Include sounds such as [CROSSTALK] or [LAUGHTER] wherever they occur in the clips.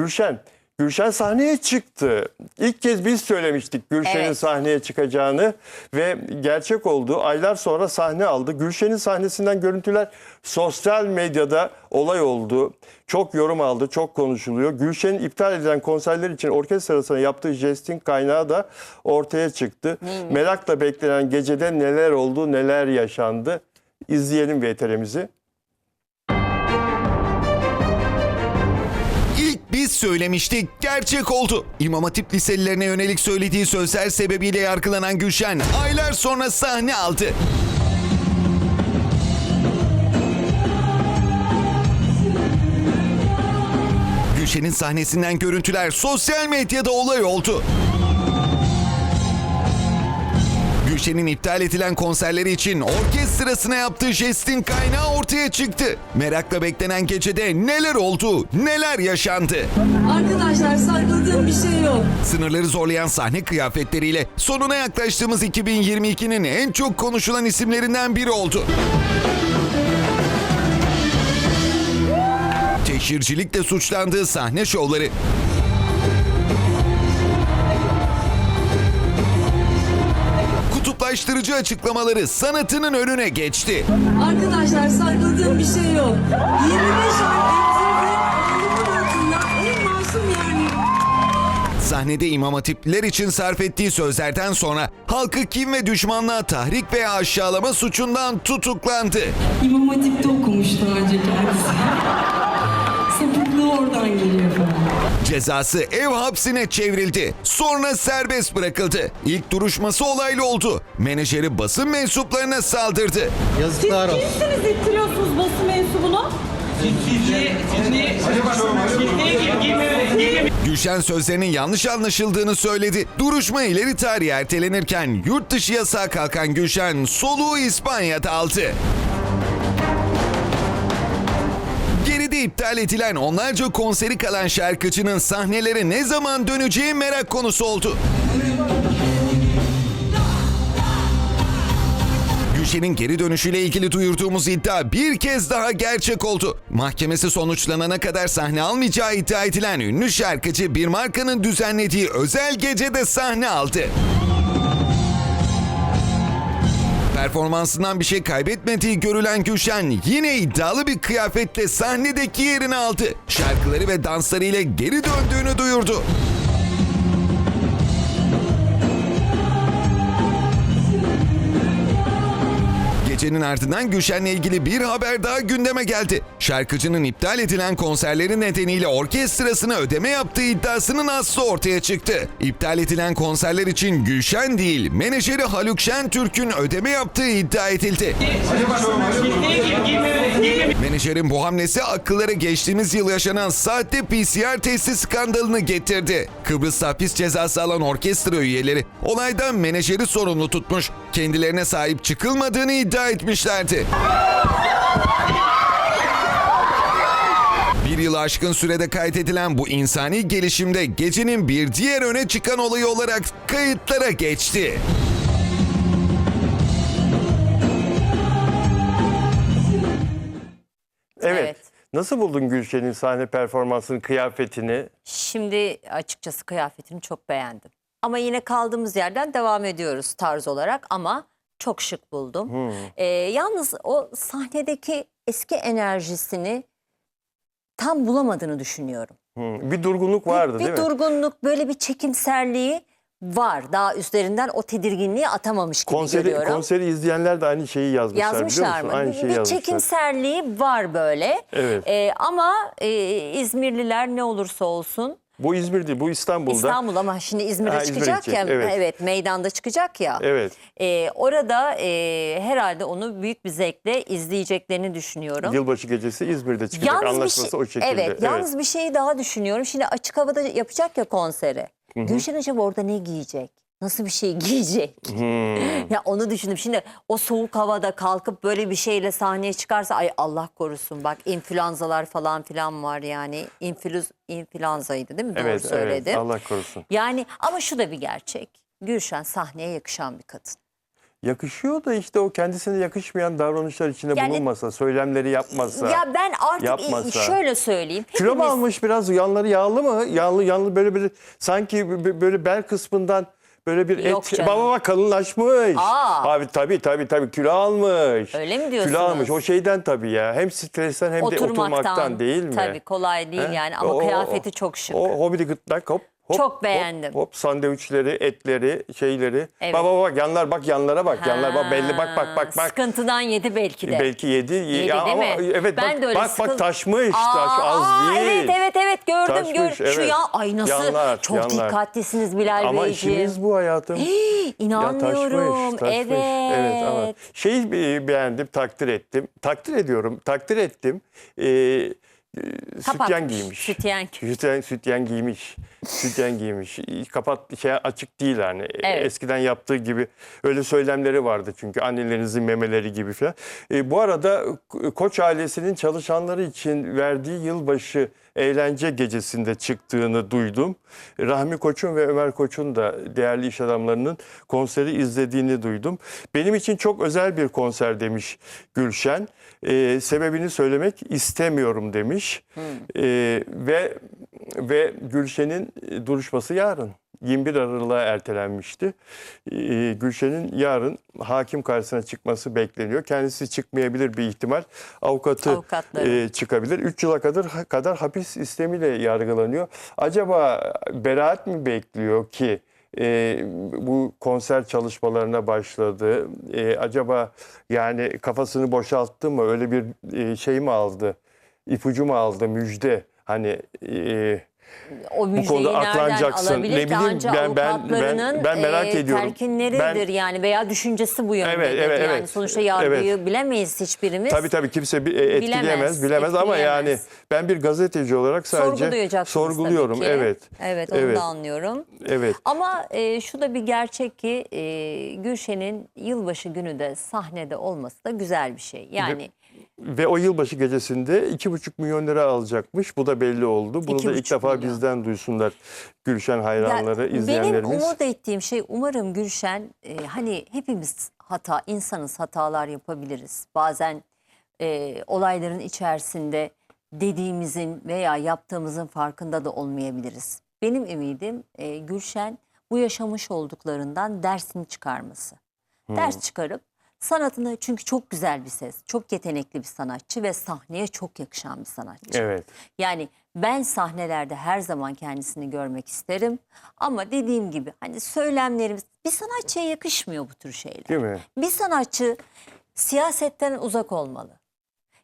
Gülşen, Gülşen sahneye çıktı. İlk kez biz söylemiştik Gülşen'in Evet. sahneye çıkacağını ve gerçek oldu. Aylar sonra sahne aldı. Gülşen'in sahnesinden görüntüler sosyal medyada olay oldu. Çok yorum aldı, çok konuşuluyor. Gülşen'in iptal edilen konserler için orkestrasına yaptığı jestin kaynağı da ortaya çıktı. Merakla beklenen gecede neler oldu, neler yaşandı. İzleyelim VTR'mizi. Söylemiştik, gerçek oldu. İmam Hatip liselilerine yönelik söylediği sözler sebebiyle yargılanan Gülşen aylar sonra sahne aldı. Gülşen'in sahnesinden görüntüler sosyal medyada olay oldu. Gülşen'in iptal edilen konserleri için orkestrasına yaptığı jestin kaynağı ortaya çıktı. Merakla beklenen gecede neler oldu, neler yaşandı? Arkadaşlar sakladığım bir şey yok. Sınırları zorlayan sahne kıyafetleriyle sonuna yaklaştığımız 2022'nin en çok konuşulan isimlerinden biri oldu. Teşhircilikle suçlandığı sahne şovları, kutuplaştırıcı açıklamaları sanatının önüne geçti. Arkadaşlar sakladığım bir şey yok. 25 ay. Sahnede imam hatipliler için sarf ettiği sözlerden sonra halkı kim ve düşmanlığa tahrik veya aşağılama suçundan tutuklandı. İmam Hatip'te okumuş daha önce kendisi. Sapıklığı oradan geliyor falan. Cezası ev hapsine çevrildi. Sonra serbest bırakıldı. İlk duruşması olaylı oldu. Menajeri basın mensuplarına saldırdı. Yazıklar olsun. Kimsiniz ittiriyorsunuz basın mensubunu? Gülşen sözlerinin yanlış anlaşıldığını söyledi. Duruşma ileri tarihe ertelenirken yurt dışı yasağa kalkan Gülşen soluğu İspanya'da aldı. Geride iptal edilen onlarca konseri kalan şarkıcının sahnelere ne zaman döneceği merak konusu oldu. Gülşen'in geri dönüşüyle ilgili duyurduğumuz iddia bir kez daha gerçek oldu. Mahkemesi sonuçlanana kadar sahne almayacağı iddia edilen ünlü şarkıcı bir markanın düzenlediği özel gecede sahne aldı. Performansından bir şey kaybetmediği görülen Gülşen yine iddialı bir kıyafetle sahnedeki yerini aldı. Şarkıları ve danslarıyla geri döndüğünü duyurdu. Gecenin ardından Gülşen'le ilgili bir haber daha gündeme geldi. Şarkıcının iptal edilen konserleri nedeniyle orkestrasına ödeme yaptığı iddiasının aslı ortaya çıktı. İptal edilen konserler için Gülşen değil, menajeri Haluk Şentürk'ün ödeme yaptığı iddia edildi. Menajerin bu hamlesi akıllara geçtiğimiz yıl yaşanan sahte PCR testi skandalını getirdi. Kıbrıs hapis cezası alan orkestra üyeleri olaydan menajeri sorumlu tutmuş, kendilerine sahip çıkılmadığını iddia etmişlerdi. Bir yılı aşkın sürede kaydedilen bu insani gelişimde gecenin bir diğer öne çıkan olayı olarak kayıtlara geçti. Evet. Evet. Nasıl buldun Gülşen'in sahne performansını, kıyafetini? Şimdi açıkçası kıyafetini çok beğendim. Ama yine kaldığımız yerden devam ediyoruz tarz olarak ama çok şık buldum. Ee, yalnız o sahnedeki eski enerjisini tam bulamadığını düşünüyorum. Hı, Bir durgunluk vardı bir değil mi? durgunluk, böyle bir çekimserliği var. Daha üstlerinden o tedirginliği atamamış gibi Konseri, görüyorum. konseri izleyenler de aynı şeyi yazmışlar, biliyor Yazmışlar musun? mı? Aynı Bir- şeyi bir yazmışlar. çekimserliği var böyle. Evet. Ee, ama e, İzmirliler ne olursa olsun Bu İzmir değil, bu İstanbul'da. İstanbul ama şimdi İzmir'de Ha, İzmir'e çıkacak ya. gidecek, evet. meydanda çıkacak ya. Evet. Ee, orada e, herhalde onu büyük bir zevkle izleyeceklerini düşünüyorum. Yılbaşı gecesi İzmir'de çıkacak. Anlaşması o şekilde. Evet, yalnız bir şeyi daha düşünüyorum. Şimdi açık havada yapacak ya konseri. Gülşen acaba orada ne giyecek? Nasıl bir şey [LAUGHS] giyecek? Hmm. ya onu düşündüm. Şimdi o soğuk havada kalkıp böyle bir şeyle sahneye çıkarsa ay Allah korusun bak influenzalar falan filan var yani. İnfluz, influenzaydı değil mi? Doğru Evet, söyledim. evet. Allah korusun. Yani ama şu da bir gerçek. Gülşen sahneye yakışan bir kadın. yakışıyor da işte o kendisine yakışmayan davranışlar içinde Yani- bulunmasa, söylemleri yapmasa. Ya ben artık yapmasa. şöyle söyleyeyim. Kilo mu Hepimiz- almış biraz yanları yağlı mı? Yağlı yağlı böyle bir sanki böyle bel kısmından böyle bir Yok et canım. baba bak kalınlaşmış. Aa. Abi tabii tabii tabii kilo almış. Öyle mi diyorsunuz? Kilo almış o şeyden tabii ya. Hem stresten hem de oturmaktan değil mi? Tabii kolay değil He? yani ama O- o- kıyafeti çok şık. O hobidi gırtlak hop. Hop, Çok hop, beğendim. Hop, sandviçleri, etleri, şeyleri. Evet. Bak bak bak yanlar bak yanlara bak. Yanlar bak belli bak bak bak bak. Sıkıntıdan yedi belki de. Belki yedi. Yedi Ya değil ama mi? Evet Ben bak de öyle bak, sıkıl- bak taşmış. Aa, taş az aa, değil. Evet evet evet gördüm Taşmış, gör. Şu evet. ya ay nasıl Yanlar, çok yanlar. dikkatlisiniz Bilal Ama Beyciğim. işimiz bu hayatım. Ya İnanmıyorum. taşmış, taşmış. Evet. Evet ama şeyi be- beğendim, takdir ettim. Takdir ediyorum, takdir ettim. Ee, e, sütyen Kapatmış, giymiş. sütyen. Sütyen, sütyen giymiş. Sütyen giymiş. Kapat şey açık değil yani. Evet. Eskiden yaptığı gibi öyle söylemleri vardı çünkü annelerinizin memeleri gibi falan. Ee, bu arada Ko- Koç ailesinin çalışanları için verdiği yılbaşı eğlence gecesinde çıktığını duydum. Rahmi Koç'un ve Ömer Koç'un da değerli iş adamlarının konseri izlediğini duydum. Benim için çok özel bir konser demiş Gülşen. Ee, sebebini söylemek istemiyorum demiş. Ee, ve ve Gülşen'in duruşması yarın. 21 Aralık'a ertelenmişti. Ee, Gülşen'in yarın hakim karşısına çıkması bekleniyor. Kendisi çıkmayabilir bir ihtimal. Avukatı Avukatları. e, çıkabilir. 3 yıla kadar kadar hapis istemiyle yargılanıyor. Acaba beraat mi bekliyor ki e, bu konser çalışmalarına başladı? E, acaba yani kafasını boşalttı mı? Öyle bir e, şey mi aldı? İpucu mu aldı? Müjde. Hani e, O müjdeyi konuda nereden aklanacaksın. Ne bileyim, ben- ben- ben- ben merak e, ediyorum. Ben- yani veya düşüncesi bu yöndedir. Evet, evet, yani evet. sonuçta yargıyı bilemeyiz hiçbirimiz. Tabii tabii kimse bir- e, etkileyemez, Bilemez, bilemez, ama yani ben bir gazeteci olarak sadece sorguluyorum. Evet. Evet onu evet. da anlıyorum. Evet. Ama e, şu da bir gerçek ki e, Gülşen'in yılbaşı günü de sahnede olması da güzel bir şey. Yani Ve o yılbaşı gecesinde iki buçuk milyon lira alacakmış. Bu da belli oldu. Bunu da ilk defa milyon. bizden duysunlar Gülşen hayranları, Ya benim izleyenlerimiz. umut ettiğim şey umarım Gülşen e, hani hepimiz hata insanız hatalar yapabiliriz. Bazen e, olayların içerisinde dediğimizin veya yaptığımızın farkında da olmayabiliriz. Benim ümidim e, Gülşen bu yaşamış olduklarından dersini çıkarması. Ders çıkarıp sanatını çünkü çok güzel bir ses, çok yetenekli bir sanatçı ve sahneye çok yakışan bir sanatçı. Evet. Yani ben sahnelerde her zaman kendisini görmek isterim. Ama dediğim gibi hani söylemlerimiz bir sanatçıya yakışmıyor bu tür şeyler. Değil mi? Bir sanatçı siyasetten uzak olmalı.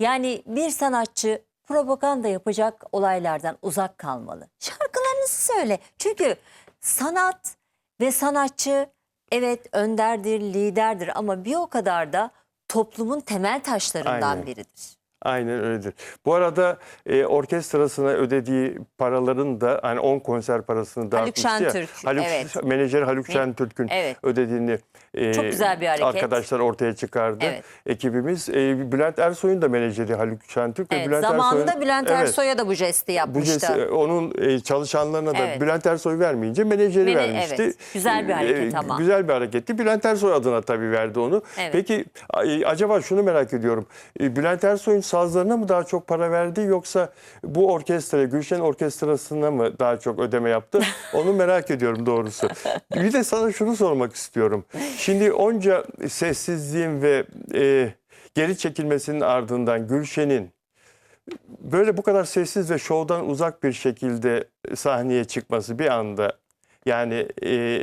Yani bir sanatçı propaganda yapacak olaylardan uzak kalmalı. Şarkılarınızı söyle. Çünkü sanat ve sanatçı evet önderdir, liderdir ama bir o kadar da toplumun temel taşlarından Aynen. biridir. Aynen öyledir. Bu arada e, orkestrasına ödediği paraların da hani 10 konser parasını dağıtmıştı ya. Şentürk, Haluk, evet. Menajer Haluk Şentürk'ün Evet. ödediğini e, Çok güzel bir hareket. arkadaşlar ortaya çıkardı. Evet. Ekibimiz. E, Bülent Ersoy'un da menajeri Haluk Şentürk. ve Evet, Bülent zamanında Bülent Evet. Ersoy'a da bu jesti Bu yapmıştı. cins- e, onun e, çalışanlarına da Evet. Bülent Ersoy vermeyince menajeri Mene- vermişti. evet. Güzel bir hareket E, ama. Güzel bir hareketti. Bülent Ersoy adına tabii verdi onu. Evet. Peki acaba şunu merak ediyorum. E, Bülent Ersoy'un sazlarına mı daha çok para verdi yoksa bu orkestraya, Gülşen Orkestrası'na mı daha çok ödeme yaptı? [LAUGHS] Onu merak ediyorum doğrusu. Bir de sana şunu sormak istiyorum. Şimdi onca sessizliğin ve e, geri çekilmesinin ardından Gülşen'in böyle bu kadar sessiz ve şovdan uzak bir şekilde sahneye çıkması bir anda yani e,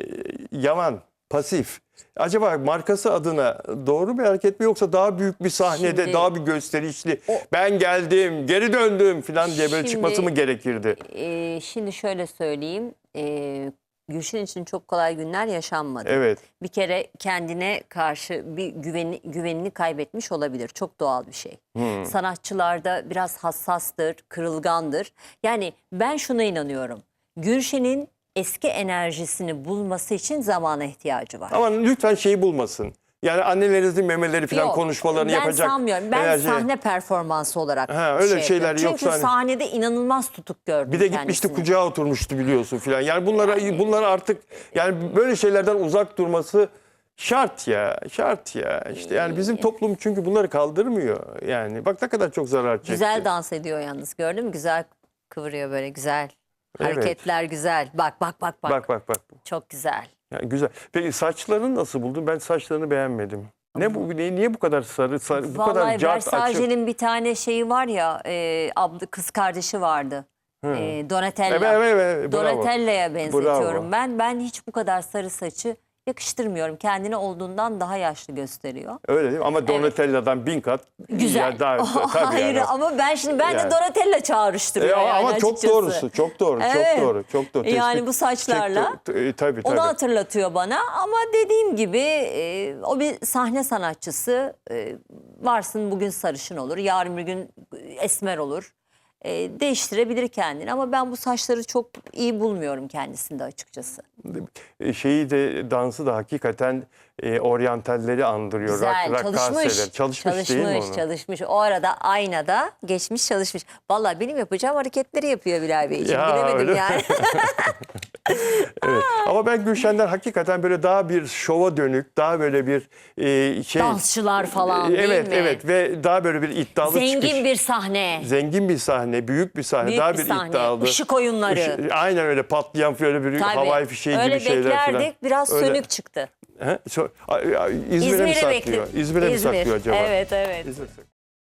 yavan, pasif. Acaba markası adına doğru bir hareket mi yoksa daha büyük bir sahnede Şimdi- daha bir gösterişli O- ben geldim geri döndüm falan diye böyle Şimdi- çıkması mı gerekirdi? Ee, şimdi şöyle söyleyeyim. Ee, Gülşen için çok kolay günler yaşanmadı. Evet. Bir kere kendine karşı bir güveni, güvenini kaybetmiş olabilir. Çok doğal bir şey. Hmm. Sanatçılarda biraz hassastır, kırılgandır. Yani ben şuna inanıyorum. Gülşen'in eski enerjisini bulması için zamana ihtiyacı var. Ama lütfen şeyi bulmasın. Yani annelerinizin memeleri falan Yok, konuşmalarını ben yapacak. sanmıyorum. Ben enerji- sahne performansı olarak Ha, öyle şey şeyler yapıyorum. yoksa Çünkü hani- sahnede inanılmaz tutuk gördüm Bir de gitmişti kendisini. kucağa oturmuştu biliyorsun filan. Yani bunlara bunlara artık yani böyle şeylerden uzak durması Şart ya, şart ya. İşte yani bizim toplum çünkü bunları kaldırmıyor. Yani bak ne kadar çok zarar çekti. Güzel dans ediyor yalnız gördün mü? Güzel kıvırıyor böyle güzel. Evet. Hareketler güzel. Bak bak bak bak. Bak bak bak. Çok güzel. Yani güzel. Peki saçlarını nasıl buldun? Ben saçlarını beğenmedim. Ne bu ne, niye bu kadar sarı sarı bu kadar Vallahi cart açık? Versace'nin bir tane şeyi var ya e, abla, kız kardeşi vardı. E, Donatella. Evet, evet, evet. Donatella'ya benzetiyorum Bravo. ben. Ben hiç bu kadar sarı saçı yakıştırmıyorum. Kendini olduğundan daha yaşlı gösteriyor. Öyle değil mi? Ama Donatella'dan bin kat Güzel. ya daha, [LAUGHS] tabii Hayır yani. ama ben şimdi ben Yani. de Donatella E, çağrıştırıyor ama yani çok açıkçası. doğrusu, çok doğru, Evet. çok doğru, çok doğru. Yani bu saçlarla Tek- e, tabii tabii. Onu hatırlatıyor bana ama dediğim gibi e, o bir sahne sanatçısı. E, varsın bugün sarışın olur, yarın bir gün esmer olur. E, değiştirebilir kendini ama ben bu saçları çok iyi bulmuyorum kendisinde açıkçası. E, şeyi de dansı da hakikaten e, oryantalleri andırıyor. Güzel, rak- çalışmış. rakkaseler. Çalışmış, değil mi çalışmış, onu? çalışmış. O arada aynada geçmiş çalışmış. Vallahi benim yapacağım hareketleri yapıyor Bilal Beyciğim. Ya, Bilemedim öyle yani. [LAUGHS] Evet. Ama ben Gülşen'den hakikaten böyle daha bir şova dönük, daha böyle bir e, şey... Dansçılar falan E, değil evet, mi? Evet ve daha böyle bir iddialı Zengin çıkış. bir sahne. Zengin bir sahne, büyük bir sahne, Büyük daha bir bir, sahne, iddialı. ışık oyunları. Işık- aynen öyle patlayan böyle bir Tabii. havai fişeği Öyle gibi şeyler falan. beklerdik biraz Öyle- sönük çıktı. İzmir'e mi İzmir'e saklıyor? İzmir'e mi İzmir. saklıyor acaba? Evet evet. İzmir.